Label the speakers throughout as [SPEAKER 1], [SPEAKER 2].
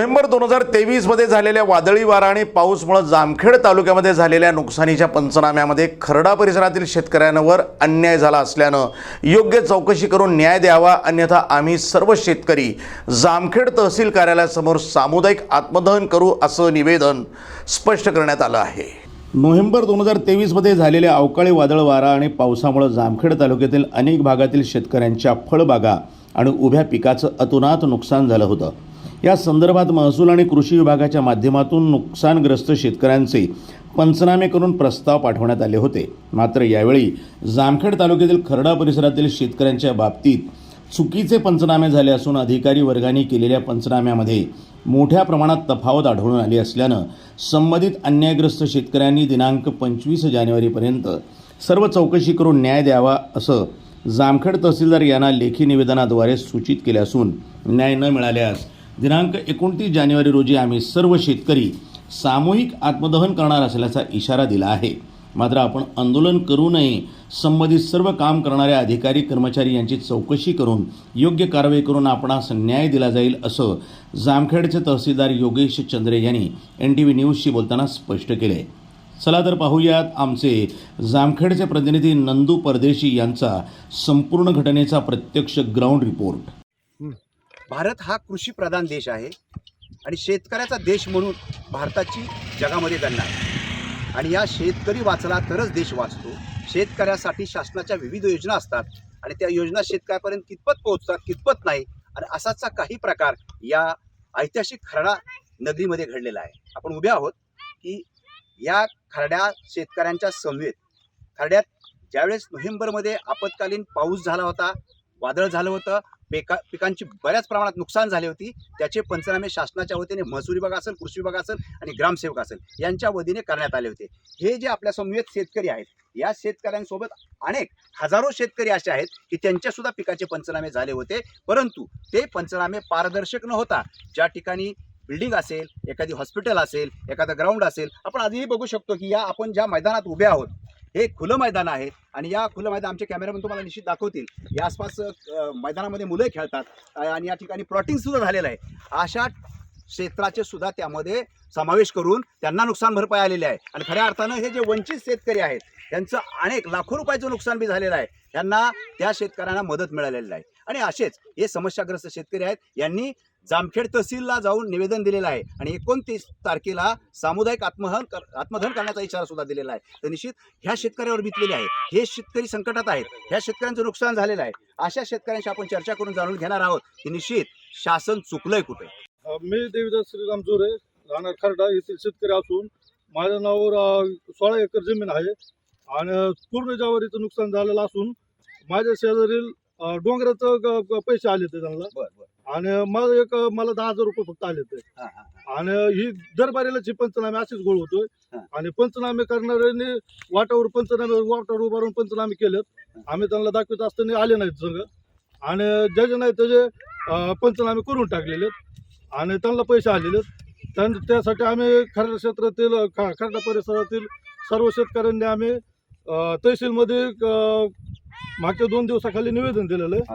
[SPEAKER 1] November दोन हजार तेवीसमध्ये झालेल्या वादळी वारा आणि पाऊसमुळे जामखेड तालुक्यामध्ये झालेल्या नुकसानीच्या पंचनाम्यामध्ये खरडा परिसरातील शेतकऱ्यांवर अन्याय झाला असल्यानं योग्य चौकशी करून न्याय द्यावा अन्यथा आम्ही सर्व शेतकरी जामखेड तहसील कार्यालयासमोर सामुदायिक आत्मदहन करू असं निवेदन स्पष्ट करण्यात आलं आहे. नोव्हेंबर दोन हजार तेवीसमध्ये झालेल्या अवकाळी वादळ वारा आणि पावसामुळे जामखेड तालुक्यातील अनेक भागातील शेतकऱ्यांच्या फळबागा आणि उभ्या पिकाचं अतोनात नुकसान झालं होतं. या संदर्भात महसूल आणि कृषी विभागाच्या माध्यमातून नुकसानग्रस्त शेतकऱ्यांचे पंचनामे करून प्रस्ताव पाठवण्यात आले होते. मात्र यावेळी जामखेड तालुक्यातील खरडा परिसरातील शेतकऱ्यांच्या बाबतीत चुकीचे पंचनामे झाले असून अधिकारी वर्गाने केलेल्या पंचनाम्यामध्ये मोठ्या प्रमाणात तफावत आढळून आली असल्यानं संबंधित अन्यायग्रस्त शेतकऱ्यांनी दिनांक पंचवीस जानेवारीपर्यंत सर्व चौकशी करून न्याय द्यावा असं जामखेड तहसीलदार यांना लेखी निवेदनाद्वारे सूचित केले असून न्याय न मिळाल्यास दिनांक एकोणतीस जानेवारी रोजी आम्ही सर्व शेतकरी सामूहिक आत्मदहन करणार असल्याचा इशारा दिला आहे. मात्र आपण आंदोलन करू नये संबंधित सर्व काम करणाऱ्या अधिकारी कर्मचारी यांची चौकशी करून योग्य कारवाई करून आपणास न्याय दिला जाईल असं जामखेडचे तहसीलदार योगेश चंद्रे यांनी एन टी व्ही न्यूजशी बोलताना स्पष्ट केले. चला तर पाहूयात आमचे जामखेडचे प्रतिनिधी नंदू परदेशी यांचा संपूर्ण घटनेचा प्रत्यक्ष ग्राउंड रिपोर्ट
[SPEAKER 2] भारत हा कृषी प्रधान देश आहे आणि शेतकऱ्याचा देश म्हणून भारताची जगामध्ये गणना आहे. आणि या शेतकरी वाचला तरच देश वाचतो. शेतकऱ्यासाठी शासनाच्या विविध योजना असतात आणि त्या योजना शेतकऱ्यापर्यंत कितपत पोहोचतात कितपत नाही आणि असाचा काही प्रकार या ऐतिहासिक खरडा नगरीमध्ये घडलेला आहे. आपण उभे आहोत की या खरड्या शेतकऱ्यांच्या समवेत खरड्यात ज्यावेळेस नोव्हेंबरमध्ये आपत्कालीन पाऊस झाला होता वादळ झालं होतं पिका पिकांची बऱ्याच प्रमाणात नुकसान झाली होती. त्याचे पंचनामे शासनाच्या वतीने महसूल विभाग असेल कृषी विभाग असेल आणि ग्रामसेवक असेल यांच्या वतीने करण्यात आले होते. हे जे आपल्या समूहात शेतकरी आहेत या शेतकऱ्यांसोबत अनेक हजारो शेतकरी असे आहेत की त्यांच्या सुद्धा पिकाचे पंचनामे झाले होते. परंतु ते पंचनामे पारदर्शक न होता ज्या ठिकाणी बिल्डिंग असेल एखादी हॉस्पिटल असेल एखादं ग्राउंड असेल आपण आधीही बघू शकतो की या आपण ज्या मैदानात उभे आहोत हे खुलं मैदान आहे आणि या खुलं मैदान आमचे कॅमेरामॅन तुम्हाला निश्चित दाखवतील. या आसपास मैदानामध्ये मुलं खेळतात आणि या ठिकाणी प्लॉटिंग सुद्धा झालेलं आहे. अशा क्षेत्राचे सुद्धा त्यामध्ये समावेश करून त्यांना नुकसान भरपाई आलेली आहे. आणि खऱ्या अर्थानं हे जे वंचित शेतकरी आहेत त्यांचं अनेक लाखो रुपयाचं नुकसान बी झालेलं आहे. त्यांना त्या शेतकऱ्यांना मदत मिळालेली आहे आणि असेच हे समस्याग्रस्त शेतकरी आहेत. यांनी जामखेड तहसीलला जाऊन निवेदन दिलेलं आहे आणि एकोणतीस तारखेला सामुदायिक आत्महन कर आत्मदहन करण्याचा इशारा सुद्धा दिलेला आहे. तर निश्चित ह्या शेतकऱ्यावर बितलेले आहे. हे शेतकरी संकटात आहेत. ह्या शेतकऱ्यांचं नुकसान झालेलं आहे. अशा शेतकऱ्यांशी आपण चर्चा करून जाणून घेणार आहोत की निश्चित शासन चुकलंय कुठे?
[SPEAKER 3] मी देवीदास श्रीराम जोरे राहणार खरडा येथील शेतकरी असून माझ्या नावावर सोळा एकर जमीन आहे. आणि पूर्ण ज्वारीचं नुकसान झालेलं असून माझ्या शेजारील डोंगराचं पैसे आले ते त्यांना. आणि माझं एक मला दहा हजार रुपये फक्त आले ते
[SPEAKER 2] हां हां
[SPEAKER 3] आणि ही दरबारीलाची पंचनामे असेच गोळ होतोय. आणि पंचनामे करणाऱ्यांनी वाटावर पंचनामे वाटावर उभारून पंचनामे केलेत. आम्ही त्यांना दाखवत असताना आले नाहीत संघ. आणि ज्याचे नाही त्याचे पंचनामे करून टाकलेले आणि त्यांना पैसे आलेले त्यासाठी आम्ही खरडा क्षेत्रातील ख- खरडा परिसरातील सर्व शेतकऱ्यांनी आम्ही तहसीलमध्ये मागच्या दोन दिवसाखाली निवेदन दिलेलं आहे.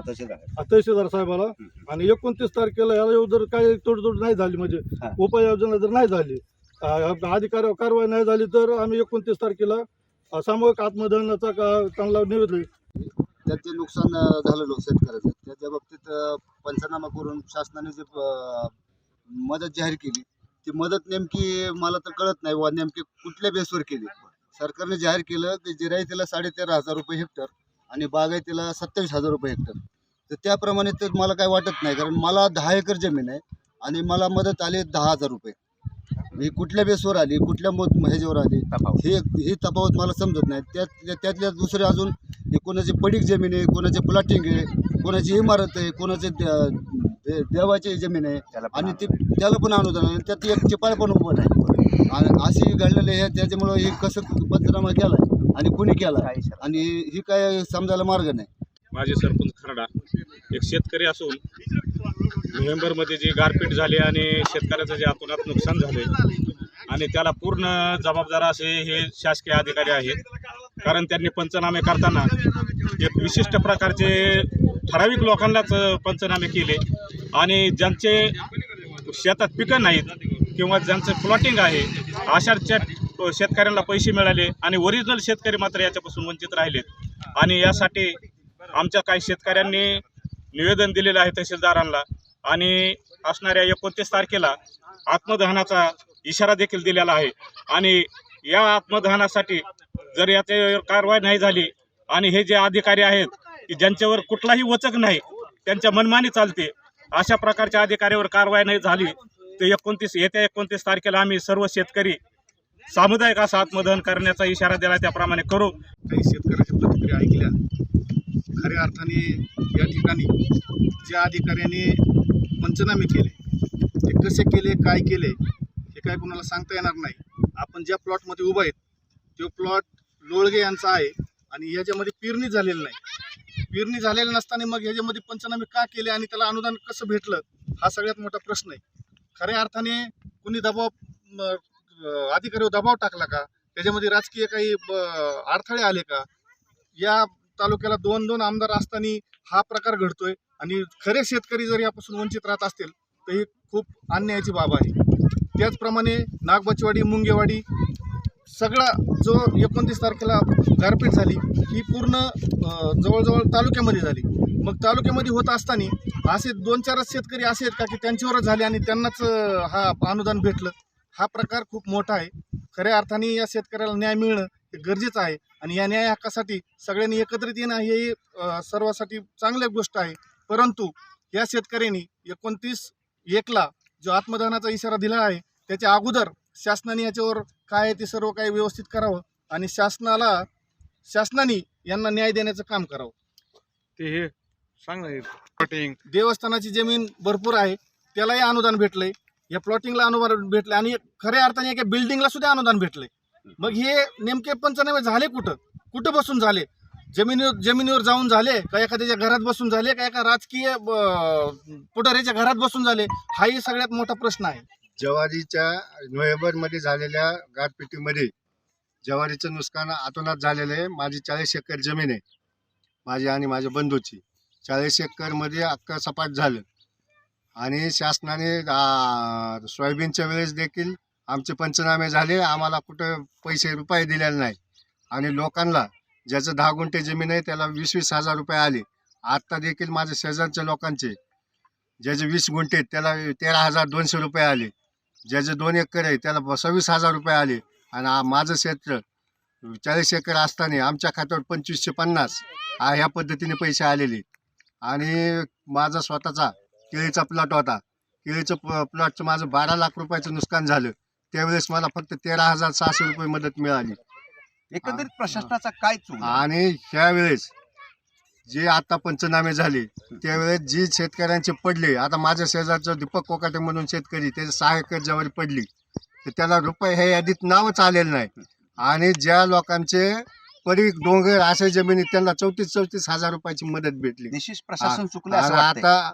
[SPEAKER 3] तहसीलदार साहेबाला. आणि एकोणतीस तारखेला याला जर काही तोडजोड नाही झाली म्हणजे
[SPEAKER 2] हा.
[SPEAKER 3] उपाययोजना जर नाही झाली अ, अधिकार कारवाई नाही झाली तर आम्ही एकोणतीस तारखेला अ, सामूहिक आत्मदहनाचा का- चांगला निवेदन
[SPEAKER 4] त्याचे नुकसान अ, झालेलं शेतकऱ्याचं. त्याच्या बाबतीत अ, पंचनामा करून शासनाने जे अ, मदत जाहीर केली ती मदत नेमकी मला तर कळत नाही वा नेमकी कुठल्या बेसवर केली. सरकारने जाहीर केलं की जिरायतीला साडेतेरा हजार रुपये हेक्टर आणि बागायतीला सत्तावीस हजार रुपये हेक्टर तर त्याप्रमाणे तर मला काय वाटत नाही कारण मला दहा एकर जमीन आहे आणि मला मदत आली दहा हजार रुपये. ही कुठल्या बेसवर आली कुठल्या मोत ह्याच्यावर आली. हे ही तफावत मला समजत नाही. त्यात त्यातल्या दुसरे अजून हे कोणाची पडीक जमीन आहे कोणाचे प्लॉटिंग आहे कोणाची इमारत आहे कोणाचे देवाची जमीन आहे आणि ते त्याला पण अनुदान आहे. त्यात एक चिपाळ पण उभं नाही. आणि अशी घडलेली आहे त्याच्यामुळं हे कसं पंचनामा केला आणि कुणी केला? आणि ही काय समजायला मार्ग नाही.
[SPEAKER 5] माझे सरपंच खरडा एक शेतकरी असून नोव्हेंबरमध्ये जी गारपीट झाली आणि शेतकऱ्याचं जे अतोनात नुकसान झाले आणि त्याला पूर्ण जबाबदार असे हे शासकीय अधिकारी आहेत. कारण त्यांनी पंचनामे करताना एक विशिष्ट प्रकारचे ठराविक लोकांनाच पंचनामे केले. आणि ज्यांचे शेतात पिकं नाहीत किंवा ज्यांचं प्लॉटिंग आहे अशाच्या शेतकऱ्यांना पैसे मिळाले आणि ओरिजिनल शेतकरी मात्र याच्यापासून वंचित राहिलेत. आणि यासाठी आमच्या काही शेतकऱ्यांनी निवेदन दिलेलं आहे तहसीलदारांना आणि असणाऱ्या एकोणतीस तारखेला आत्मदहनाचा इशारा देखील दिलेला आहे. आणि या आत्मदहनासाठी जर याच्यावर कारवाई नाही झाली आणि हे जे अधिकारी आहेत की ज्यांच्यावर कुठलाही वचक नाही त्यांच्या मनमानी चालते अशा प्रकारच्या अधिकाऱ्यावर कारवाई नाही झाली तर एकोणतीस येत्या एकोणतीस तारखेला आम्ही सर्व शेतकरी सामुदायिक असं आत्मदहन करण्याचा इशारा दिला त्याप्रमाणे करू.
[SPEAKER 6] काही शेतकऱ्याच्या प्रतिक्रिया ऐकल्या. खऱ्या अर्थाने या ठिकाणी ज्या अधिकाऱ्याने पंचनामे केले ते कसे केले काय केले हे काय कोणाला सांगता येणार नाही. आपण ज्या प्लॉटमध्ये उभं आहेत तो प्लॉट लोळगे यांचा आहे आणि ह्याच्यामध्ये पेरणी झालेली नाही. पेरणी झालेली नसताना मग ह्याच्यामध्ये पंचनामे का केले आणि त्याला अनुदान कसं भेटलं हा सगळ्यात मोठा प्रश्न आहे. खऱ्या अर्थाने कुणी दबाव अधिकाऱ्यावर दबाव टाकला का? त्याच्यामध्ये राजकीय काही ब- अडथळे आले का? या तालुक्याला दोन दोन आमदार असताना हा प्रकार घडतोय आणि खरे शेतकरी जर यापासून वंचित राहत असतील तर ही खूप अन्यायाची बाब आहे. त्याचप्रमाणे नागबचवाडी मुंगेवाडी सगळा जो एकोणतीस तारखेला गारपीट झाली ही पूर्ण जवळजवळ तालुक्यामध्ये झाली. मग तालुक्यामध्ये होत असताना असे दोन चारच शेतकरी असे आहेत का की त्यांच्यावरच झाले आणि त्यांनाच हा अनुदान भेटलं? हा प्रकार खूप मोठा आहे. खऱ्या अर्थाने या शेतकऱ्याला न्याय मिळणं हे गरजेचं आहे आणि या न्याय हक्कासाठी सगळ्यांनी एकत्रित येणं हे सर्वांसाठी चांगली गोष्ट आहे. परंतु या शेतकऱ्यांनी एकोणतीस एकला जो आत्मदहनाचा इशारा दिला आहे त्याच्या अगोदर शासनाने याच्यावर काय आहे ते सर्व काही व्यवस्थित करावं आणि शासनाला शासनाने यांना न्याय देण्याचं काम करावं.
[SPEAKER 7] ते हे सांग
[SPEAKER 6] देवस्थानाची जमीन भरपूर आहे त्यालाही अनुदान भेटलंय. या प्लॉटिंगला अनुदान भेटलं आणि खऱ्या अर्थाने एका बिल्डिंगला सुद्धा अनुदान भेटले. मग हे नेमके पंचनामे झाले कुठं? कुठं बसून झाले? जमिनीवर जमिनीवर जाऊन झाले का एखाद्याच्या घरात बसून झाले का एका राजकीय पुढाऱ्याच्या घरात बसून झाले? हाही सगळ्यात मोठा प्रश्न आहे.
[SPEAKER 8] जवारीच्या नोव्हेंबरमध्ये झालेल्या गारपिटीमध्ये जवारीचं नुकसान आतोनात झालेलं आहे. माझी चाळीस एकर जमीन आहे. माझी आणि माझ्या बंधूची. चाळीस एकरमध्ये अक्का सपाट झालं. आणि शासनाने सोयाबीनच्या वेळेस देखील आमचे पंचनामे झाले. आम्हाला कुठं पैसे रुपये दिलेले नाही. आणि लोकांना ज्याचं दहा गुंठे जमीन आहे त्याला वीस वीस हजार रुपये आले. आत्ता देखील माझ्या शेजारच्या लोकांचे ज्याचे वीस गुंठे आहेत त्याला तेरा हजार दोनशे रुपये आले. ज्याचे दोन एकर आहे त्याला सव्वीस हजार रुपये आले. आणि माझं क्षेत्र चाळीस एकर असताना आमच्या खात्यावर पंचवीसशे पन्नास हा ह्या पद्धतीने पैसे आलेले. आणि माझा स्वतःचा केळीचा प्लॉट होता. केळीचं प प्लॉटचं माझं बारा लाख रुपयाचं नुकसान झालं. त्यावेळेस मला फक्त तेरा हजार सहाशे रुपये मदत मिळाली.
[SPEAKER 2] एकंदरीत प्रशासनाचा काय चूक
[SPEAKER 8] आणि ह्यावेळेस जे आता पंचनामे झाले त्यावेळेस जी शेतकऱ्यांचे पडले आता माझ्या शेजारचं दीपक कोकाटे म्हणून शेतकरी त्याचे सहा एकर ज्वारी पडली तर त्याला रुपये हे यादीत नावच आलेलं नाही. आणि ज्या लोकांचे परी डोंगर अशा जमिनीत त्यांना चौतीस चौतीस हजार रुपयाची मदत भेटली.
[SPEAKER 2] प्रशासन चुकलं.
[SPEAKER 8] आता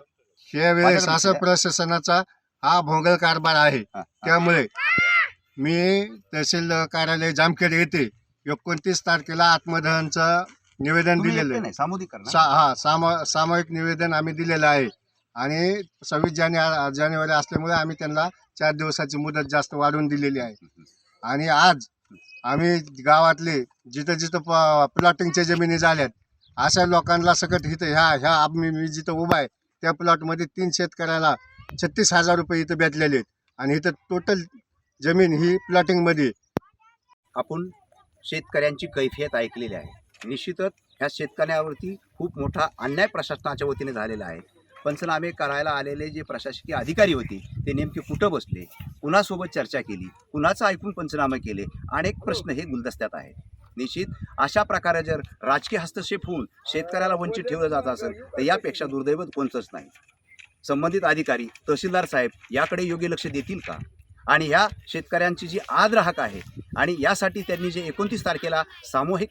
[SPEAKER 8] ह्या वेळेस असं. प्रशासनाचा हा भोंगळ कारभार आहे. त्यामुळे मी तहसील कार्यालय जामखेड येथे एकोणतीस तारखेला आत्मदहनचं निवेदन दिलेलं आहे.
[SPEAKER 2] नाही, सामुदायिक
[SPEAKER 8] सा हा सामा सामायिक निवेदन आम्ही दिलेलं आहे. आणि सव्वीस जाने जानेवारी असल्यामुळे आम्ही त्यांना चार दिवसाची मुदत जास्त वाढवून दिलेली आहे. आणि आज आम्ही गावातले जिथं जिथं प्लॉटिंगच्या जमिनी झाल्यात अशा लोकांना सकट इथं ह्या ह्या आम्ही मी जिथं उभा आहे त्या प्लॉटमध्ये तीन शेतकऱ्याला छत्तीस हजार रुपये इथं भेटलेले आहेत. आणि इथं टोटल जमीन ही प्लॉटिंगमध्ये
[SPEAKER 2] आपण शेतकऱ्यांची कैफियत ऐकलेली आहे. निश्चितच ह्या शेतकऱ्यावरती खूप मोठा अन्याय प्रशासनाच्या वतीने झालेला आहे. पंचनामे करायला आलेले जे प्रशासकीय अधिकारी होते ते नेमके कुठं बसले? कुणासोबत चर्चा केली? कुणाचं ऐकून पंचनामे केले? अनेक प्रश्न हे गुलदस्त्यात आहेत. निश्चित. अशा प्रकारे जर राजकीय हस्तक्षेप होऊन शेतकऱ्याला वंचित ठेवलं जात असेल तर यापेक्षा दुर्दैवत कोणतंच नाही. संबंधित अधिकारी तहसीलदार साहेब याकडे योग्य लक्ष देतील का? आणि ह्या शेतकऱ्यांची जी आदराहक आहे आणि यासाठी त्यांनी जे एकोणतीस तारखेला सामूहिक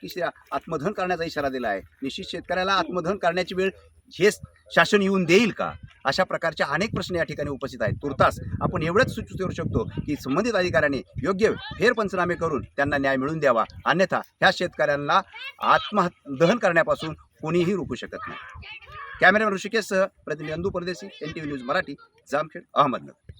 [SPEAKER 2] आत्मधन करण्याचा इशारा दिला आहे निश्चित शेतकऱ्याला आत्मधन करण्याची वेळ हे शासन येऊन देईल का? अशा प्रकारच्या अनेक प्रश्न या ठिकाणी उपस्थित आहेत. तुर्तास आपण एवढंच सूचित करू शकतो की संबंधित अधिकाऱ्यांनी योग्य फेरपंचनामे करून त्यांना न्याय मिळवून द्यावा. अन्यथा ह्या शेतकऱ्यांना आत्मदहन करण्यापासून कोणीही रोखू शकत नाही. कॅमेरामॅन ऋषिकेशसह प्रतिनिधी Andu Pardeshi N T V news Marathi Jamkhed Ahmednagar.